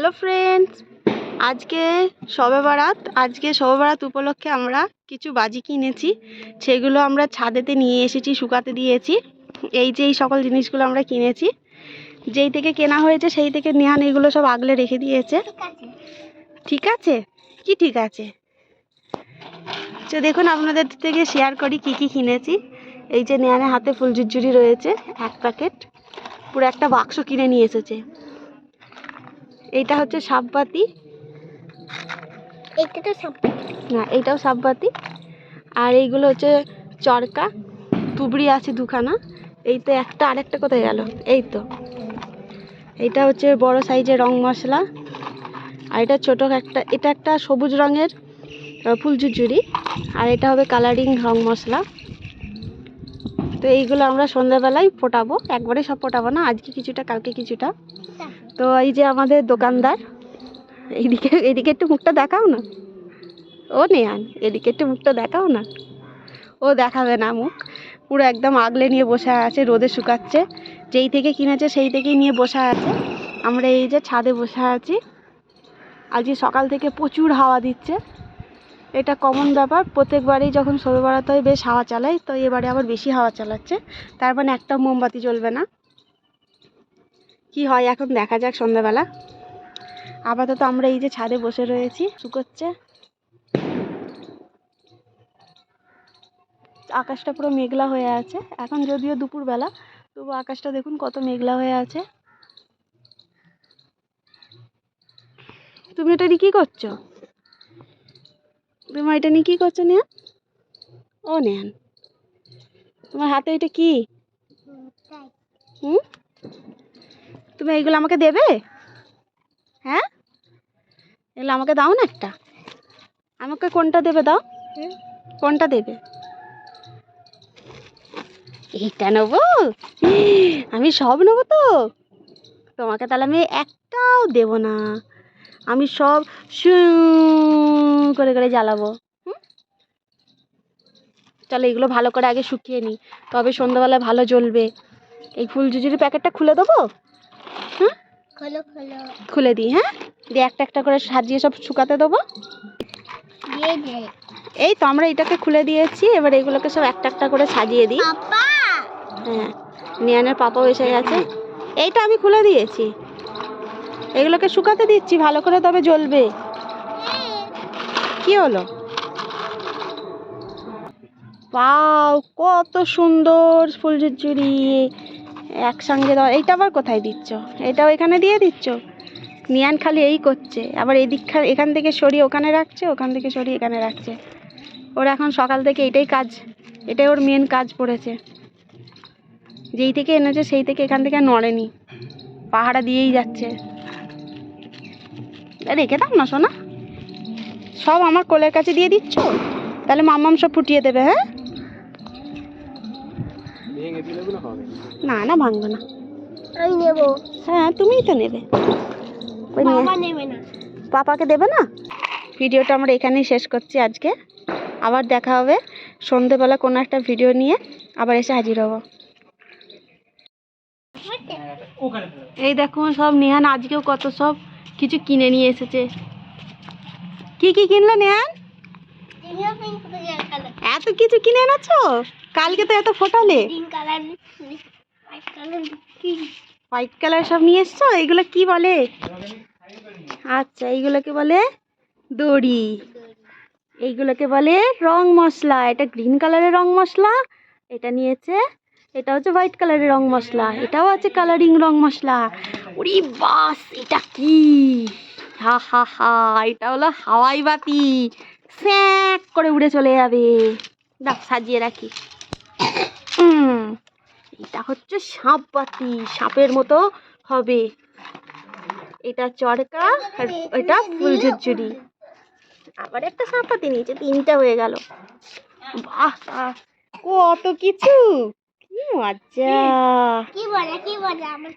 Hello friends, আজকে শবে বারাত আজকে শবে বারাত উপলক্ষে আমরা কিছু বাজি কিনেছি, সেগুলো আমরা ছাদেতে নিয়ে এসেছি, শুকাতে দিয়েছি। এই যে এই সকল জিনিসগুলো আমরা কিনেছি, যেই থেকে কেনা হয়েছে সেই থেকে নেহান এগুলো সব আগলে রেখে দিয়েছে। ঠিক আছে? কি ঠিক আছে? তো দেখুন, আপনাদের থেকে শেয়ার করি কি কি কিনেছি। এই যে নেহানের হাতে ফুল ঝুরঝুরি রয়েছে, এক প্যাকেট পুরো একটা বাক্স কিনে নিয়ে এসেছে। এইটা হচ্ছে সাববাতি এটা তো সব না এইটাও সাববাতি আর এইগুলো হচ্ছে চরকা। তুবড়ি আছে দুখানা। এই তো একটা আরেকটা কোথায় গেল? এই তো। এইটা হচ্ছে বড় সাইজের রং মশলা। আর এটা ছোট একটা এটা একটা সবুজ রঙের আহ, ফুল ঝুরঝুরি। আর এটা হবে কালারিং রং মশলা। তো এইগুলো আমরা সন্ধ্যাবেলায় ফোটাবো। একবারে সব ফোটাবো না। আজকে কিছুটা কালকে কিছুটা। তো এই যে আমাদের দোকানদার, এইদিকে এদিকে একটু মুখটা দেখাও না। ও নেয়ান, এদিকে একটু মুখটা দেখাও না। ও দেখাবে না মুখ। পুরো একদম আগলে নিয়ে বসে আছে, রোদে শুকাচ্ছে। যেই থেকে কিনেছে সেই থেকেই নিয়ে বসে আছে। আমরা এই যে ছাদে বসে আছি। আজকে সকাল থেকে প্রচুর হাওয়া দিচ্ছে। এটা কমন ব্যাপার, প্রত্যেকবারই যখন শবে বেড়াতে হয় বেশ হাওয়া চালায়, তো এবারে আবার বেশি হাওয়া চালাচ্ছে। তার মানে একটা মোমবাতি জ্বলবে না। কি হয় এখন দেখা যাক সন্ধ্যাবেলা। আপাতত আমরা এই যে ছাদে বসে রয়েছি শুকোচ্ছে আকাশটা পুরো মেঘলা হয়ে আছে। এখন যদিও দুপুরবেলা তবু আকাশটা দেখুন কত মেঘলা হয়ে আছে। তুমি এটা নিয়ে কী করছ? তোমার এটা নিয়ে কী করছ নেন ও নেন তোমার হাতে এটা কি? হুম? তুমি এইগুলো আমাকে দেবে? হ্যাঁ? এগুলো আমাকে দাও না একটা। আমাকে কোনটা দেবে দাও? কোনটা দেবে? এইটা নেব? আমি সব নেব তো? তোমাকে তাহলে আমি একটাও দেবো না। আমি সব শু করে করে জ্বালাবো। হুম? চলো এগুলো ভালো করে আগে শুকিয়ে নিই। তবে সন্ধ্যাবেলায় ভালো জ্বলবে। এই ফুল জুজুরি প্যাকেটটা খুলে দেবো? খুলে দিই হ্যাঁ? দিয়ে একটা একটা করে সাজিয়ে সব শুকাতে দেবো। এই তো আমরা এটাকে খুলে দিয়েছি এবার এগুলোকে সব একটা একটা করে সাজিয়ে দিই। হ্যাঁ নিয়ানের পাপাও এসে গেছে। এইটা আমি খুলে দিয়েছি। এগুলোকে শুকাতে দিচ্ছি ভালো করে তবে জ্বলবে। কি হলো? পাও কত সুন্দর ফুল ঝুরঝুরি। একসঙ্গে দাও এইটা আবার কোথায় দিচ্ছ? এটাও এখানে দিয়ে দিচ্ছ? নিয়ান খালি এই করছে। আবার খা- এখান থেকে সরিয়ে ওখানে রাখছে, ওখান থেকে সরিয়ে এখানে রাখছে। ওর এখন সকাল থেকে এটাই কাজ। এটাই ওর মেন কাজ পড়েছে। যেই থেকে এনেছে, সেই থেকে এখান থেকে নড়েনি। পাহাড়া দিয়েই যাচ্ছে। রেখে দাও না, সোনা। সব আমার কোলের কাছে দিয়ে দিচ্ছ? তাহলে মাম্মাম সব ফুটিয়ে দেবে হ্যাঁ? না না ভাঙবো না। আমি নেব। হ্যাঁ তুমিই তো নেবে। ওই বাবা নেবে না। পাপাকে দেবে না? ভিডিওটা আমরা এখানেই শেষ করছি আজকে। আবার দেখা হবে সন্ধেবেলা কোনো একটা ভিডিও নিয়ে। আবার এসে হাজির হব। এই দেখো সব নেহান আজকেও কত সব কিছু কিনে নিয়ে এসেছে। কি কি কিনলে নেহান? এত কিছু কিনে এনেছো? কালকে তো এত ফোটালে? হোয়াইট কালার সব নিয়ে এসছো? এগুলো কি বলে? আচ্ছা এইগুলোকে বলে দড়ি। এইগুলোকে বলে রং মশলা। এটা গ্রিন কালারের রং মশলা এটা নিয়েছে এটা হচ্ছে হোয়াইট কালারের রং মশলা এটাও আছে কালারিং রং মশলা। উরি বাস এটা কি? হা হা হা এটা হলো হাওয়াই বাতি। স্যাক করে উড়ে চলে যাবে। দাও সাজিয়ে রাখি। এটা হচ্ছে সাপ বাতি, সাপের মতো হবে। এটা চরকা আর এটা ফুল ঝুরঝুরি। আবার একটা সাপ বাতি নিয়েছে, তিনটা হয়ে গেল। বাহ কত কিছু! কি মজা! কি বলে কি বলে? আমার